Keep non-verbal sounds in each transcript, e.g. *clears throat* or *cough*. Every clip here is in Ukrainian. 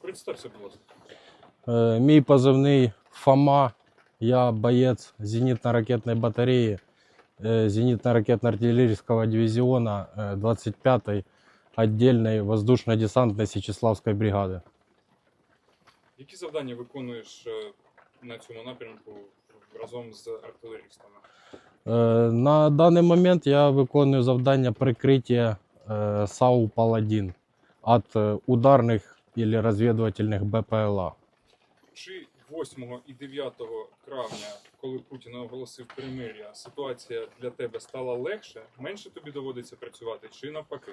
Представся, будь ласка. Е, Мій позивний Фома. Я боєць зенітно-ракетної батареї е, зенітно-ракетно-артиллерийского дивизиона е, 25-й отдельной воздушно-десантной Січеславської бригади. Які завдання виконуєш е, на цьому напрямку разом з артилерістами? Е, На даний момент я виконую завдання прикриття е, САУ Паладін від е, ударних або розвідувальних БПЛА. Чи 8 і 9 травня, коли Путін оголосив перемир'я, ситуація для тебе стала легше? Менше тобі доводиться працювати, чи навпаки?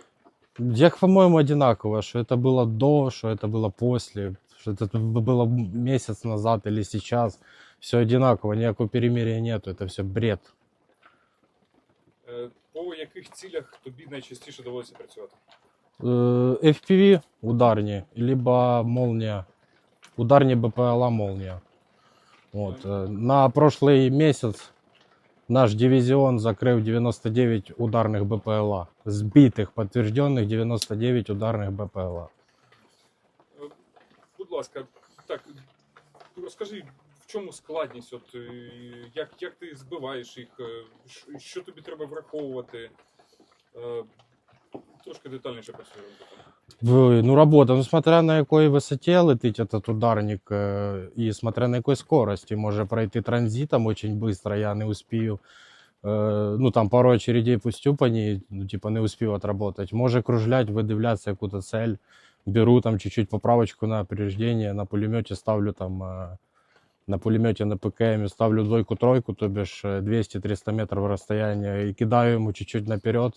Як, по-моему, одинаково, что это было до, что это было после, что это было месяц назад или сейчас. Все одинаково, никакого перемирия нету, это все бред. Е, По яких цілях тобі найчастіше доводиться працювати? Э, FPV ударні, либо молния, ударні БПЛА молния. Вот. э, На прошлый месяц наш дивизион закрив 99 ударних БПЛА. Збитих, підтверджених 99 ударних БПЛА. Е, Будь ласка, так розкажи, в чому складність? От е, як, як ти збиваєш їх? е, ш- Що тобі треба враховувати? Трошки детальніше про. Ну, работа, ну, смотря на якій висоті летить этот ударник, і смотря на якій скорості, може пройти транзитом очень быстро, я не успію. е, Ну, там пару очередей пустю по ній, ну, типа, не успів отработать. Може кружлять, видивлятися яку-то цель. Беру там чуть-чуть поправочку на опереждение, на пулеметі ставлю там, е, на пулеметі на ПКМ ставлю двойку-тройку, то бишь е, 200-300 метрів розстояння, і кидаю йому чуть-чуть наперед.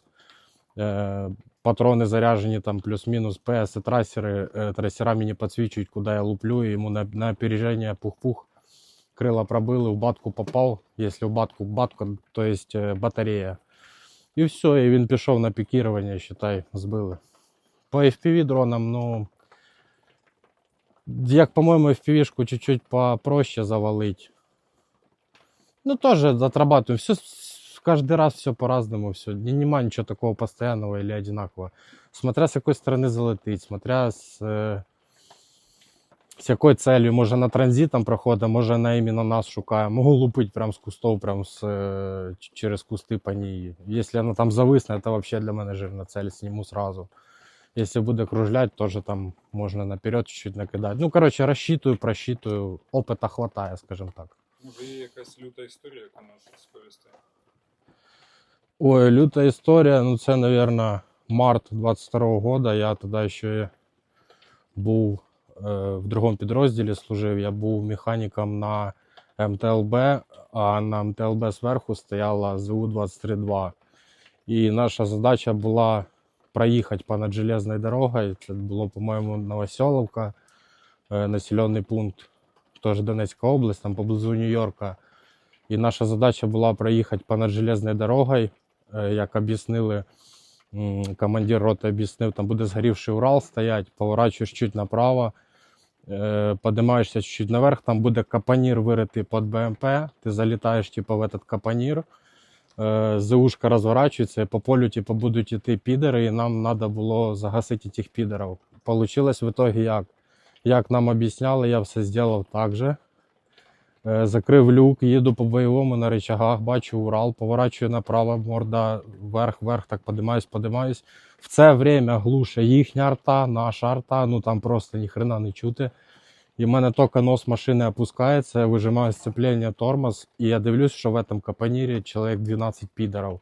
Е, патрони заряжені там плюс-мінус ПС і трасери. Е, трасерами не підсвічують, куди я луплю, і йому на, на опереження пух-пух. Крила пробили, в батку попав. Якщо в батку, батка, то есть е, батарея. І все, і він пішов на пікірування, считай, збили. По FPV дронам, ну. Як, по-моєму, FPV-шку чуть-чуть попроще завалить. Ну, тоже отрабатываем. Все, каждый раз все по-разному. Все. Нема ничего такого постоянного или одинакового. Смотря с какой стороны залетить, смотря с, э, з якою целью. Може на транзит там проходить, може вона іменно нас шукає. Можу лупити прям з кустов, прям з, е, ч- через кусти по ній. Якщо вона там зависне, то взагалі для мене жирна цель, сніму сразу. Якщо буде кружлять, теж там можна наперед чуть-чуть накидати. Ну, коротше, розчитую, просчитую. Опита хватає, скажімо так. Може, є якась люта історія, яку можеш розповісти? Ой, лютая історія, ну це, мабуть, март 22-го года. Я тоді ще був е, в другому підрозділі служив. Я був механіком на МТЛБ, а на МТЛБ зверху стояла ЗУ-23-2. І наша задача була проїхати понад железною дорогою. Це було, по-моєму, Новоселовка, е, населений пункт, теж Донецька область, там поблизу Нью-Йорка. І наша задача була проїхати понад железною дорогою, як об'яснили, командир роти об'яснив, там буде згорівший Урал стоять, поворачуєш чуть направо, е, подимаєшся чуть наверх, там буде капонір виритий під БМП, ти залітаєш типу, в этот капонір, е, ЗУшка розворачується, по полю типу, будуть іти підери, і нам треба було загасити тих підерів. Получилось в итоге як? Як нам об'ясняли, я все зробив так же. Е, Закрив люк, їду по бойовому на речагах, бачу Урал, поворачую направо, морда вверх, вверх, так подимаюсь, подимаюсь. В це время глуше їхня арта, наша арта, ну там просто ніхрена не чути. І в мене тільки нос машини опускається, я вижимаю сцеплення, тормоз, і я дивлюсь, що в этом капонірі чоловік 12 підерів.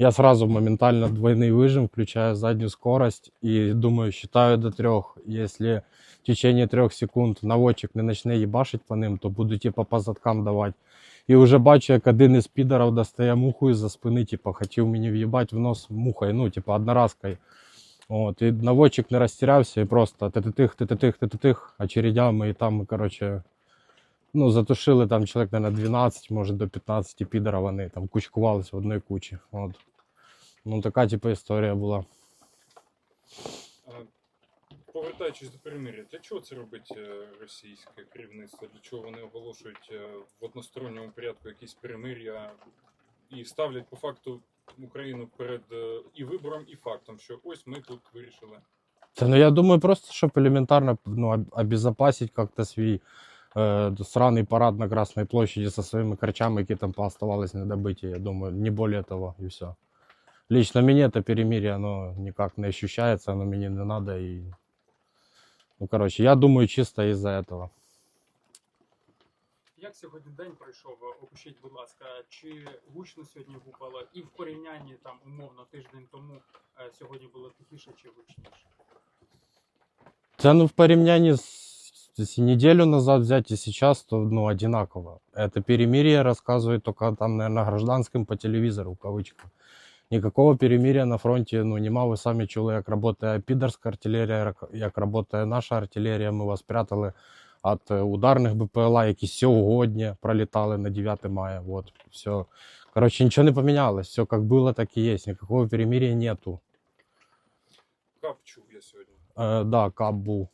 Я сразу моментально двойний вижим, включаю задню скорость і думаю, считаю до трьох. Якщо в течение трех секунд наводчик не почне їбашить по ним, то буду типа по задкам давати. І вже бачу, як один із підерів достає муху із-за спини, типа хотів мені в'їбати в нос мухою, ну, типа одноразкою. От, і наводчик не розтірявся і просто ти-ти-тих, ти-ти-тих, ти-ти-тих, очередями, і там, коротше, ну, затушили там чоловік, наверное, 12, може до 15 підерів вони там кучкувалися в одній кучі. От. Ну, така, типу, історія була. А, Повертаючись до перемир'я, для чого це робить е, російське керівництво? Для чого вони оголошують е, в односторонньому порядку якісь перемир'я і ставлять по факту Україну перед е, і вибором, і фактом, що ось ми тут вирішили. Це, ну, я думаю, просто, щоб елементарно ну, обезопасить как-то свій е, сраний парад на Красной площади со своими корчами, які там пооставались недобиті. Я думаю, не более того, і все. Лично мені це перемирие, оно никак не ощущается, оно мені не надо. І... Ну, короче, я думаю, чисто из-за этого. Як сьогодні день пройшов? Опишіть, будь ласка, чи гучно сьогодні гупало? І в порівнянні там умовно тиждень тому е, сьогодні було тихіше чи гучніше? Да, ну в порівнянні з если неделю назад взять и сейчас, то ну, одинаково. Это перемирие рассказывает только там, наверное, гражданским по телевизору, в кавычках. Никакого перемирия на фронті ну, нема. Ви самі чули, як працює підерська артилерія, як- працює наша артилерія. Ми вас прятали від е, ударних БПЛА, які сьогодні пролітали на 9 мая. Вот, все. Короче, нічого не помінялось. Все як було, так і є. Никакого перемирия нету. Кап чув я сьогодні. Е, да, кап був.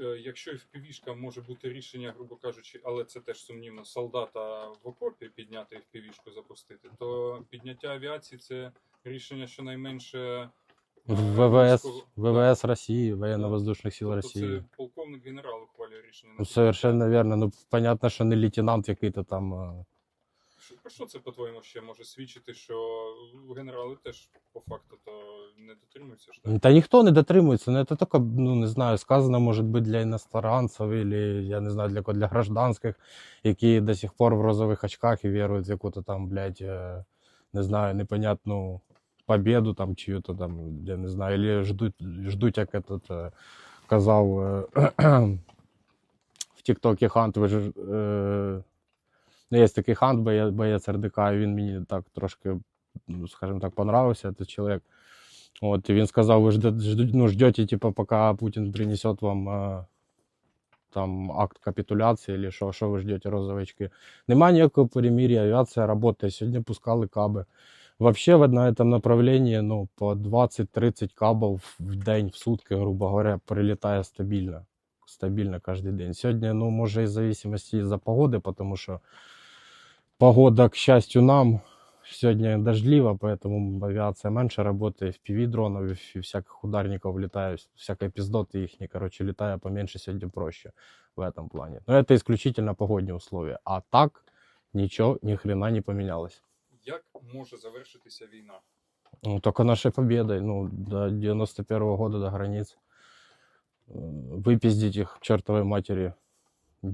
Е, Якщо FPV-шка може бути рішення, грубо кажучи, але це теж сумнівно, солдата в окопі підняти FPV-шку запустити, то підняття авіації це рішення щонайменше е, ВВС, військово- ВВС Росії, Военно-воздушних сил Тобто Росії. Це полковник генерал ухвалює рішення. Ну, совершенно верно. Ну, понятно, що не лейтенант який-то там. Про що це, по-твоєму, ще може свідчити, що генерали теж по факту то не дотримуються ж так? Та ніхто не дотримується. Ну, це тільки, ну, не знаю, сказано, може бути для іностранців, або, я не знаю, для, для гражданських, які до сих пор в розових очках і вірують в яку-то там, блядь, е, не знаю, непонятну победу там чию-то там, я не знаю, или ждуть, ждуть як этот, е, казав е, *clears throat* в Тіктокі Хант, ви ж, є такий Хант, боєць РДК, і він мені так трошки, ну, скажімо так, понравився, цей чоловік. От, і він сказав, ви ждете, ну, ждете, типа, поки Путін принесет вам е, там акт капітуляції, или що, що ви ждете розовички. Нема ніякого перемир'я, авіація працює, сьогодні пускали каби. Вообще в на этом направлении, ну, по 20-30 кабов в день, в сутки, грубо говоря, прилетає стабільно. Стабільно кожен день. Сьогодні, ну, може, із зависимості із-за погоди, тому що погода, к счастью, нам сегодня дождливо, поэтому авиация меньше работает, FPV дронов и всяких ударников летает, всякой пиздоты их, короче, летая поменьше сегодня проще в этом плане. Но это исключительно погодные условия. А так ничего, ни хрена не поменялось. Як може завершитися війна? Ну, только нашей победой, ну, до 91 года, до границ. Э, Выпиздить их к чертовой матери.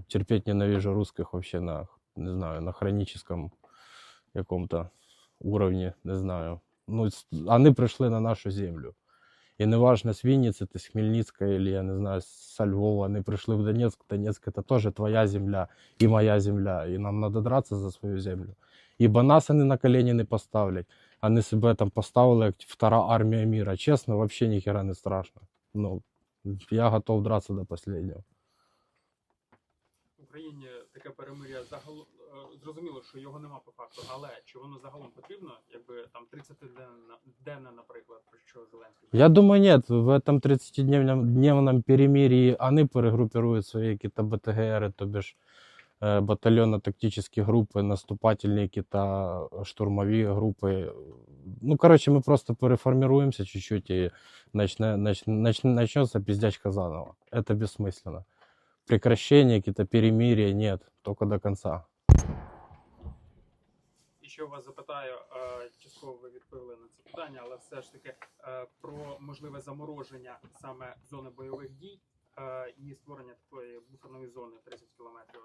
Терпеть ненавижу русских вообще на, не знаю, на хроническом каком-то уровне, не знаю. Ну, с- они прийшли на нашу землю. І неважно, з Вінниці, ти з Хмельницька, или, я не знаю, з Львова, вони прийшли в Донецьк. Донецьк це теж твоя земля і моя земля. І нам треба дратися за свою землю. Ібо нас вони на колені не поставлять. Вони себе там поставили як втора армія міра. Чесно, взагалі ніхера не страшно. Ну, я готов драться до останнього. Україні таке перемир'я загалом е, зрозуміло, що його нема по факту, але чи воно загалом потрібно, якби там 30 денне, денне, наприклад, про що Зеленський Я думаю, нет. В этом 30-дневном дневном перемирии они перегруппируют свои какие-то БТГР, то бишь э, батальонно-тактические группы, наступательные какие-то штурмовые группы. Ну, короче, мы просто переформируемся чуть-чуть и начне, нач- нач- начнется пиздячка заново. Это бессмысленно. Прекращения, какие-то перемирия нет, только до конца. І ще вас запитаю, частково ви відповіли на це питання, але все ж таки про можливе замороження саме зони бойових дій і створення такої буферної зони 30 кілометрів.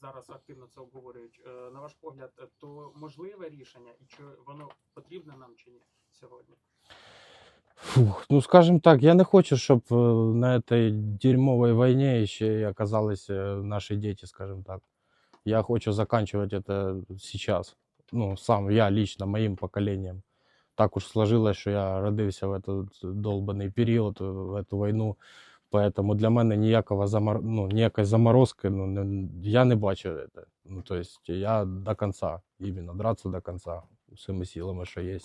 Зараз активно це обговорюють. Е, На ваш погляд, то можливе рішення, і чи воно потрібне нам чи ні сьогодні? Фух, ну скажем так, я не хочу, щоб е, на этой дерьмовой войне ще й оказались е, наші діти, скажем так. Я хочу заканчивать это сейчас. Ну, сам я лично, моим поколением. Так уж сложилось, що я родився в этот долбаний період, в эту війну. Поэтому для мене ніякого замор... ну, ніякої заморозки ну, не... я не бачу это. Ну, то есть я до конца, іменно драться до конца, всіми силами, що є.